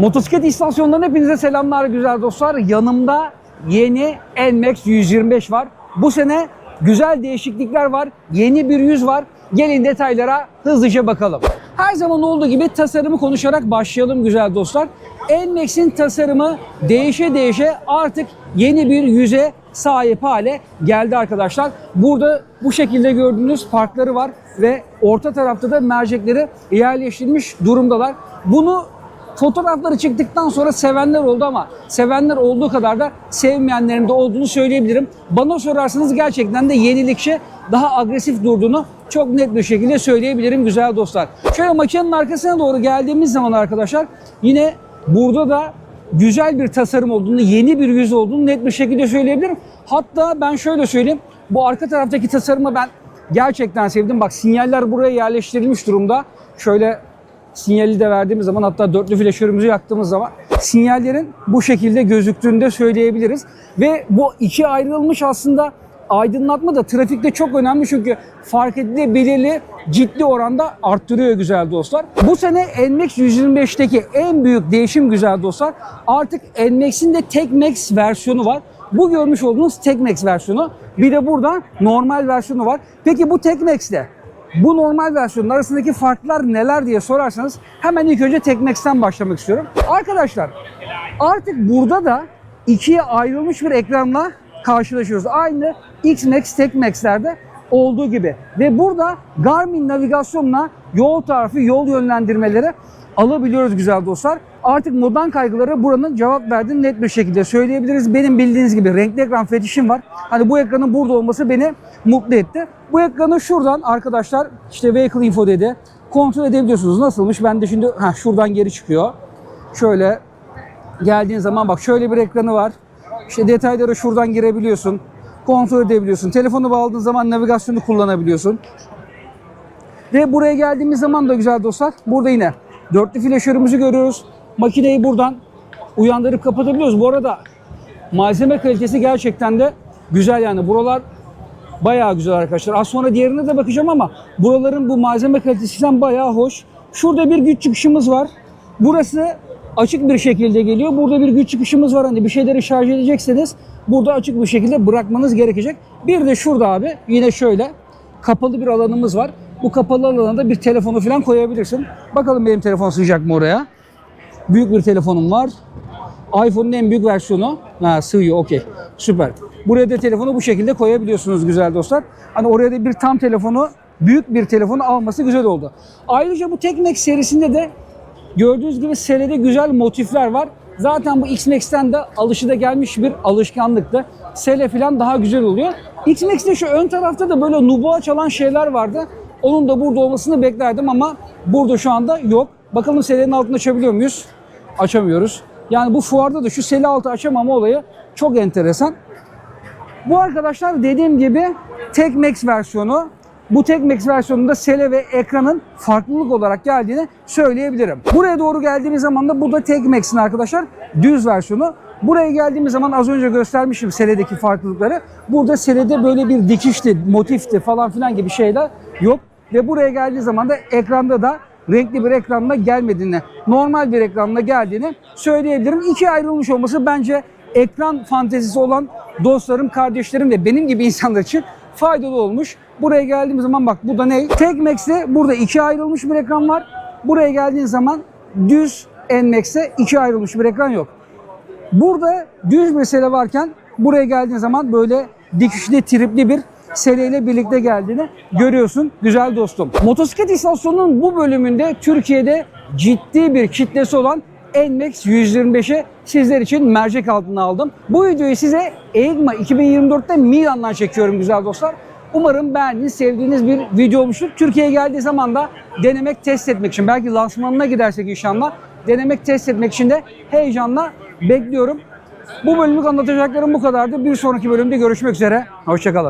Motosiklet istasyonundan hepinize selamlar güzel dostlar. Yanımda yeni NMAX 125 var. Bu sene güzel değişiklikler var. Yeni bir yüz var. Gelin detaylara hızlıca bakalım. Her zaman olduğu gibi tasarımı konuşarak başlayalım güzel dostlar. NMAX'in tasarımı değişe değişe artık yeni bir yüze sahip hale geldi arkadaşlar. Burada bu şekilde gördüğünüz farkları var ve orta tarafta da mercekleri yerleştirilmiş durumdalar. Bunu Fotoğrafları çıktıktan sonra sevenler oldu ama sevenler olduğu kadar da sevmeyenlerin de olduğunu söyleyebilirim. Bana sorarsanız gerçekten de yenilikçi daha agresif durduğunu çok net bir şekilde söyleyebilirim güzel dostlar. Şöyle makinenin arkasına doğru geldiğimiz zaman arkadaşlar yine burada da güzel bir tasarım olduğunu, yeni bir yüz olduğunu net bir şekilde söyleyebilirim. Hatta ben şöyle söyleyeyim. Bu arka taraftaki tasarımı ben gerçekten sevdim. Bak sinyaller buraya yerleştirilmiş durumda. Şöyle sinyali de verdiğimiz zaman hatta dörtlü flaşörümüzü yaktığımız zaman sinyallerin bu şekilde gözüktüğünü de söyleyebiliriz. Ve bu iki ayrılmış aslında aydınlatma da trafikte çok önemli çünkü fark edilebilirliği ciddi oranda arttırıyor güzel dostlar. Bu sene NMAX 125'teki en büyük değişim güzel dostlar artık NMAX'in de TechMax versiyonu var. Bu görmüş olduğunuz TechMax versiyonu. Bir de burada normal versiyonu var. Peki bu TechMax'te bu normal versiyonun arasındaki farklar neler diye sorarsanız hemen ilk önce TechMax'ten başlamak istiyorum. Arkadaşlar artık burada da ikiye ayrılmış bir ekranla karşılaşıyoruz. Aynı X-Max, TechMax'lerde olduğu gibi. Ve burada Garmin navigasyonla yol tarifi, yol yönlendirmeleri alabiliyoruz güzel dostlar. Artık modern kaygılara buranın cevap verdiğini net bir şekilde söyleyebiliriz. Benim bildiğiniz gibi renkli ekran fetişim var. Hani bu ekranın burada olması beni mutlu etti. Bu ekranı şuradan arkadaşlar işte Vehicle Info dedi. Kontrol edebiliyorsunuz. Nasılmış? Ben de şimdi heh, şuradan geri çıkıyor. Şöyle geldiğin zaman bak şöyle bir ekranı var. İşte detaylara şuradan girebiliyorsun. Kontrol edebiliyorsun. Telefonu bağladığın zaman navigasyonu kullanabiliyorsun. Ve buraya geldiğimiz zaman da güzel dostlar burada yine dörtlü flaşörümüzü görüyoruz. Makineyi buradan uyandırıp kapatabiliyoruz. Bu arada malzeme kalitesi gerçekten de güzel yani. Buralar bayağı güzel arkadaşlar. Az sonra diğerine de bakacağım ama buraların bu malzeme kalitesinden bayağı hoş. Şurada bir güç çıkışımız var. Burası açık bir şekilde geliyor. Burada bir güç çıkışımız var. Hani bir şeyleri şarj edecekseniz burada açık bir şekilde bırakmanız gerekecek. Bir de şurada abi yine şöyle kapalı bir alanımız var. Bu kapalı alana bir telefonu falan koyabilirsin. Bakalım benim telefon sığacak mı oraya? Büyük bir telefonum var. iPhone'un en büyük versiyonu. Ha, sığıyor okey. Süper. Buraya da telefonu bu şekilde koyabiliyorsunuz güzel dostlar. Hani oraya da bir tam telefonu, büyük bir telefonu alması güzel oldu. Ayrıca bu TechMax serisinde de gördüğünüz gibi selede güzel motifler var. Zaten bu X-Max'ten de alışıda gelmiş bir alışkanlıktı. Sele falan daha güzel oluyor. X-Max'te şu ön tarafta da böyle nubuğa çalan şeyler vardı. Onun da burada olmasını beklerdim ama burada şu anda yok. Bakalım selenin altını açabiliyor muyuz? Açamıyoruz. Yani bu fuarda da şu sele altı açamama olayı çok enteresan. Bu arkadaşlar dediğim gibi TechMax versiyonu. Bu TechMax versiyonunda sele ve ekranın farklılık olarak geldiğini söyleyebilirim. Buraya doğru geldiğimiz zaman da bu da TechMax'in arkadaşlar düz versiyonu. Buraya geldiğimiz zaman az önce göstermişim seledeki farklılıkları. Burada selede böyle bir dikişti, motifti falan filan gibi şeyler yok. Ve buraya geldiği zaman da ekranda da renkli bir ekranla gelmediğini, normal bir ekranla geldiğini söyleyebilirim. İkiye ayrılmış olması bence ekran fantezisi olan dostlarım, kardeşlerim ve benim gibi insanlar için faydalı olmuş. Buraya geldiğimiz zaman bak burada ne? TechMax'te burada ikiye ayrılmış bir ekran var. Buraya geldiğin zaman düz NMAX'te ikiye ayrılmış bir ekran yok. Burada düz mesele varken buraya geldiğin zaman böyle dikişli tripli bir seriyle birlikte geldiğini görüyorsun güzel dostum. Motosiklet istasyonunun bu bölümünde Türkiye'de ciddi bir kitlesi olan NMAX 125'i sizler için mercek altına aldım. Bu videoyu size EIGMA 2024'te Milan'dan çekiyorum güzel dostlar. Umarım beğendiğiniz, sevdiğiniz bir video olmuştur. Türkiye'ye geldiği zaman da denemek, test etmek için, belki lansmanına gidersek inşallah, denemek, test etmek için de heyecanla bekliyorum. Bu bölümlük anlatacaklarım bu kadardı. Bir sonraki bölümde görüşmek üzere. Hoşçakalın.